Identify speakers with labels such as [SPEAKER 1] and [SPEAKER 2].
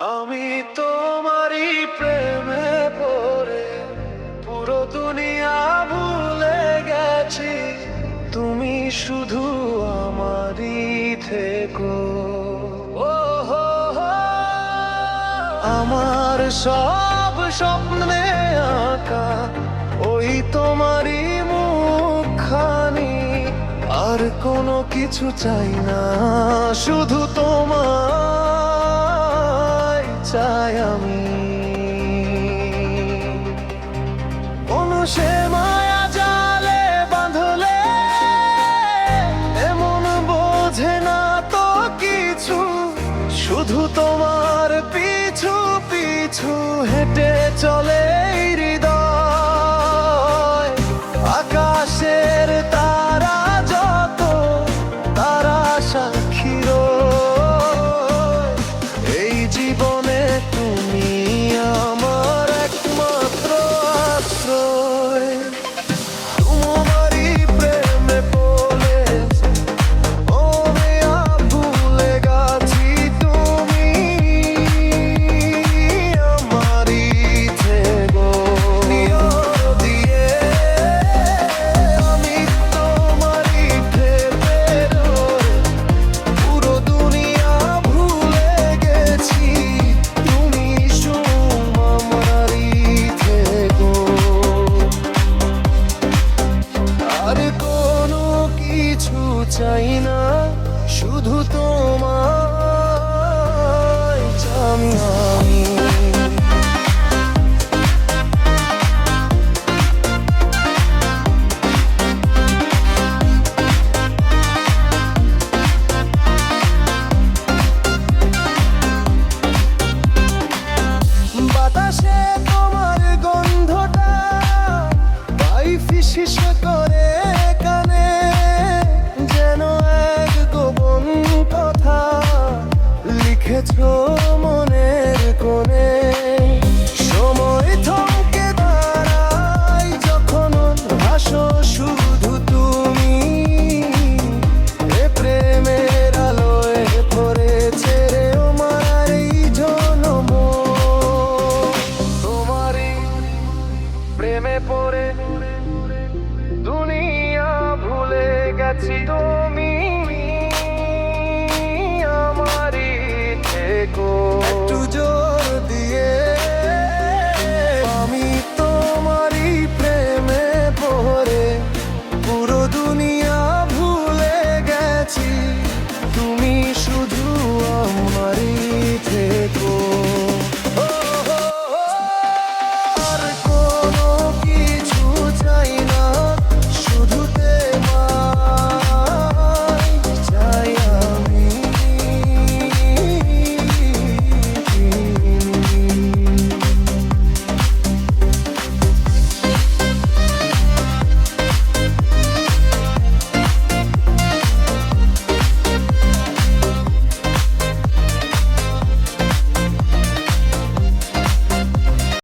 [SPEAKER 1] আমি তোমারই প্রেমে পড়ে, পুরো দুনিয়া ভুলে গেছি। তুমি শুধু আমারই থেকো। আমার সব স্বপ্নে আঁকা, ওই তোমারই মুখখানি। আর কোনো কিছু চাই না, শুধু তোমায় চাই আমি। সে মায়া জালে বাঁধলে এমন বোঝে না তো কিছু। শুধু তোমার পিছু পিছু হেঁটে চলে হৃদয়। আকাশের তারা কিছু চাই না শুধু আমি। বাতাসে তোমার গন্ধটা পাই ফিসফিস রেখেছ মনের কোণে? সময় থমকে দাঁড়াই যখন ভাসো শুধু তুমি। এ প্রেমের আলোয় পড়েছে রে আমার জনম। তোমারই প্রেমে পড়ে দুনিয়া ভুলে গেছি তুমি। go.